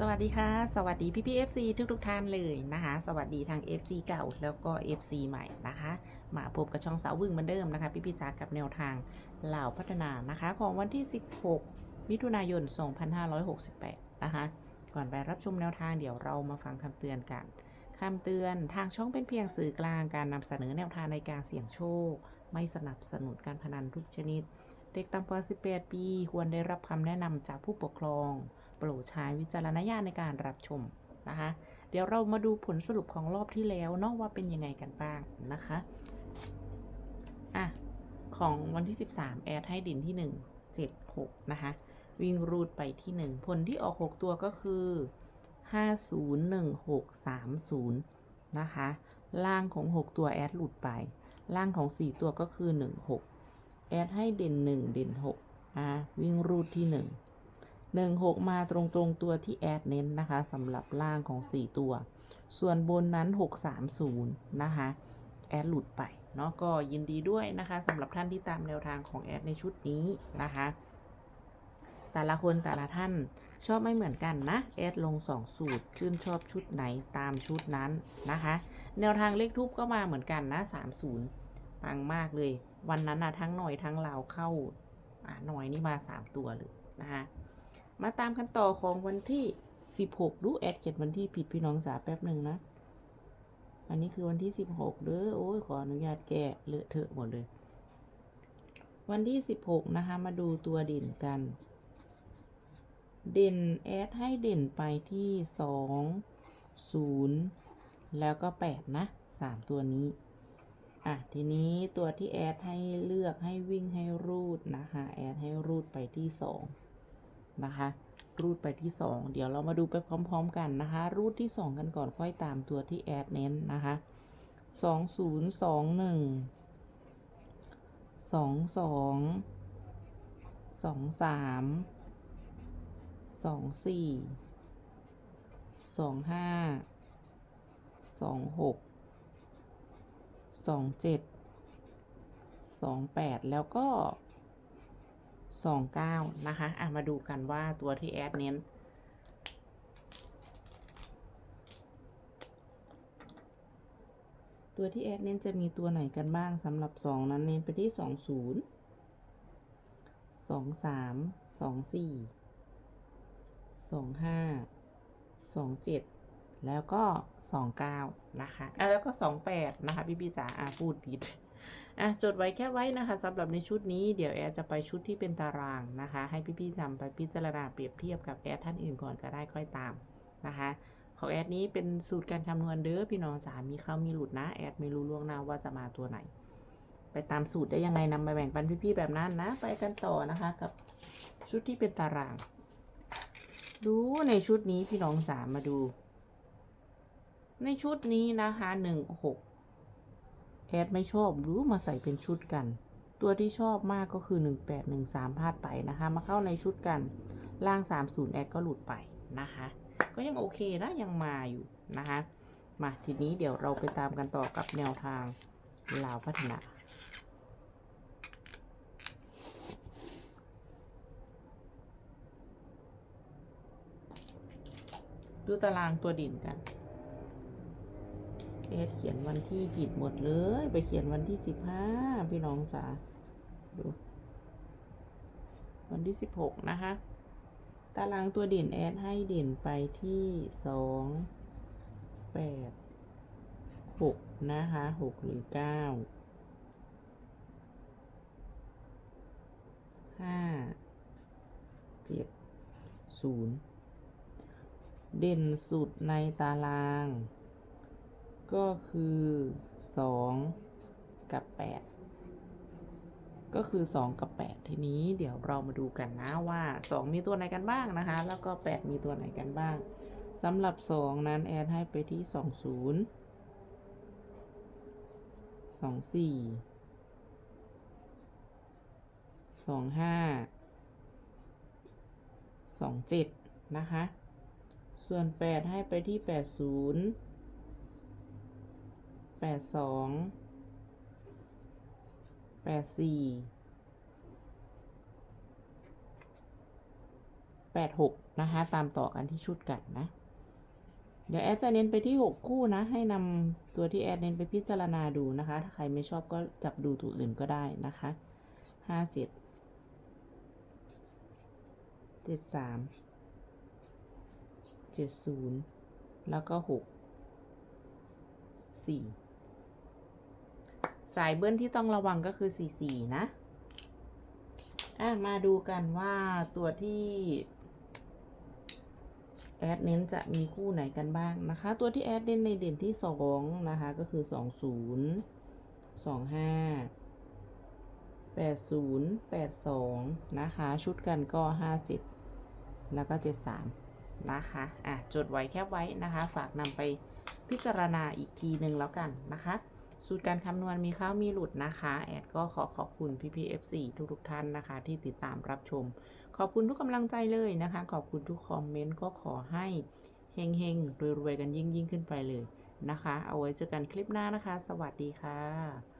สวัสดีค่ะ สวัสดีพี่พี่ FC ทุกทุกท่านเลยนะคะ สวัสดีทาง FC เก่าแล้วก็ FC ใหม่นะคะ มาพบกับช่องสาววึงเหมือนเดิมนะคะ พี่พี่จ๋ากับแนวทางเหล่าพัฒนานะคะ ของวันที่ 16 มิถุนายน 2568 นะคะ ก่อนไปรับชมแนวทางเดี๋ยวเรามาฟังคำเตือนกันคำเตือนทางช่องเป็นเพียงสื่อกลางการนำเสนอแนวทางในการเสี่ยงโชค ไม่สนับสนุนการพนันทุกชนิด เด็กต่ำกว่า 18 ปี ควรได้รับคำแนะนำจากผู้ปกครอง รดใช้วิจารณญาณในการรับชมนะคะ เดี๋ยวเรามาดูผลสรุปของรอบที่แล้วเนาะว่าเป็นยังไงกันบ้างนะคะอะของวันที่ 13 แอดให้ดินที่ 1 7 6 นะคะ วิ่งรูดไปที่ 1 ผลที่ออก 6 ตัวก็คือ 501630 นะคะ ล่างของ 6 ตัวแอดหลุดไป ล่างของ 4 ตัวก็คือ 16 แอดให้เด่น 1 เด่น6นะวิ่งรูดที่ 1 1 6 มาตรงตรงๆตัวที่แอดเน้นนะคะสำหรับล่างของ 4 ตัว ส่วนบนนั้น 630 นะคะแอดหลุดไปเนาะก็ยินดีด้วยนะคะสำหรับท่านที่ตามแนวทางของแอดในชุดนี้นะคะ แต่ละคนแต่ละท่านชอบไม่เหมือนกันนะแอดลง 2 สูตร ชื่นชอบชุดไหนตามชุดนั้นนะคะ แนวทางเลขทูบก็มาเหมือนกันนะ 30ปังมากเลย วันนั้นนะทั้งหน่อยทั้งเราเข้าอ่าหน่อยนี่มา 3 ตัวเลยนะคะ มาตามกันต่อของวันที่16ดูแอดเขียนวันที่ผิดพี่น้องจ๋าแป๊บหนึ่งนะ อันนี้คือวันที่16เด้อโอ้ยขออนุญาตแก้เลอะเทอะหมดเลย วันที่16นะคะ มาดูตัวเด่นกัน เด่นแอดให้เด่นไปที่2 0แล้วก็8นะ3ตัวนี้อะ ทีนี้ตัวที่แอดให้เลือกให้วิ่งให้รูดนะคะ แอดให้รูดไปที่2 นะคะ รูดไปที่ 2 เดี๋ยวเรามาดูไปพร้อม ๆ กันนะคะ รูดที่ 2 กันก่อนค่อยตามตัวที่แอดเน้นนะคะ2 0 2 1 2 2 2 3 2 4 2 5 2 6 2 7 2 8แล้วก็สองเก้านะคะ อะ มาดูกันว่าตัวที่แอดเน้น ตัวที่แอดเน้นจะมีตัวไหนกันบ้างสำหรับสองนั้นเน้นไปที่สองศูนย์สองสามสองสี่สองห้าสองเจ็ดแล้วก็สองเก้านะคะอะแล้วก็สองแปดนะคะ พี่พี่จ๋าอาพูดผิด อะจดไว้แค่ไว้นะคะสำหรับในชุดนี้เดี๋ยวแอดจะไปชุดที่เป็นตารางนะคะ ให้พี่ๆจำไปพิจารณาเปรียบเทียบกับแอดท่านอื่นก่อนก็ได้ค่อยตามนะคะของแอดนี้เป็นสูตรการคำนวณเด้อพี่น้องจ๋ามีเข้ามีหลุดนะแอดไม่รู้ล่วงหน้าว่าจะมาตัวไหน ไปตามสูตรได้ยังไงนำไปแบ่งปันพี่ๆแบบนั้นนะ ไปกันต่อนะคะกับชุดที่เป็นตาราง ดูในชุดนี้พี่น้องจ๋ามาดู ในชุดนี้นะคะหนึ่งหก อดไม่ชอบรู้มาใส่เป็นชุดกัน ตัวที่ชอบมากก็คือ 1813พลาดไปนะคะ มาเข้าในชุดกันล่าง 30 แอดก็หลุดไปนะคะ ก็ยังโอเคนะยังมาอยู่นะคะ มาทีนี้เดี๋ยวเราไปตามกันต่อกับแนวทางลาวพัฒนาดูตารางตัวดินกัน เอสเขียนวันที่ผิดหมดเลย ไปเขียนวันที่สิบห้าพี่น้องจ๋าดู วันที่สิบหกนะคะ ตารางตัวเด่นแอดให้เด่นไปที่สองแปดหกนะคะหกหรือเก้าห้าเจ็ดศูนย์เด่นสุดในตาราง ก็คือสองกับแปดก็คือสองกับแปดทีนี้เดี๋ยวเรามาดูกันนะว่าสองมีตัวไหนกันบ้างนะคะ แล้วก็แปดมีตัวไหนกันบ้างสำหรับสองนั้นแอดให้ไปที่สองศูนย์สองสี่สองห้าสองเจ็ดนะคะ ส่วนแปดให้ไปที่แปดศูนย์ แปดสองแปดสี่แปดหกนะคะ ตามต่อกันที่ชุดกันนะ เดี๋ยวแอดจะเน้นไปที่หกคู่นะ ให้นำตัวที่แอดเน้นไปพิจารณาดูนะคะ ถ้าใครไม่ชอบก็จับดูตัวอื่นก็ได้นะคะห้าเจ็ดเจ็ดสามเจ็ดศูนย์แล้วก็หกสี่ สายเบิ้ลที่ต้องระวังก็คือสี่สี่นะ อะ มาดูกันว่าตัวที่แอดเน้นจะมีคู่ไหนกันบ้างนะคะ ตัวที่แอดเน้นในเด่นที่สองนะคะ ก็คือสองศูนย์สองห้าแปดศูนย์แปดสองนะคะ ชุดกันก็ห้าเจ็ดแล้วก็เจ็ดสามนะคะ อะ จดไว้แคบไว้นะคะ ฝากนำไปพิจารณาอีกทีหนึ่งแล้วกันนะคะ สูตรการคำนวณมีเข้ามีหลุดนะคะ แอดก็ขอขอบคุณพี่พีเอฟซีทุกๆท่านนะคะ ที่ติดตามรับชม ขอบคุณทุกกำลังใจเลยนะคะ ขอบคุณทุกคอมเมนต์ก็ขอให้เฮงๆรวยๆกันยิ่งๆ ขึ้นไปเลยนะคะ เอาไว้เจอกันคลิปหน้านะคะ สวัสดีค่ะ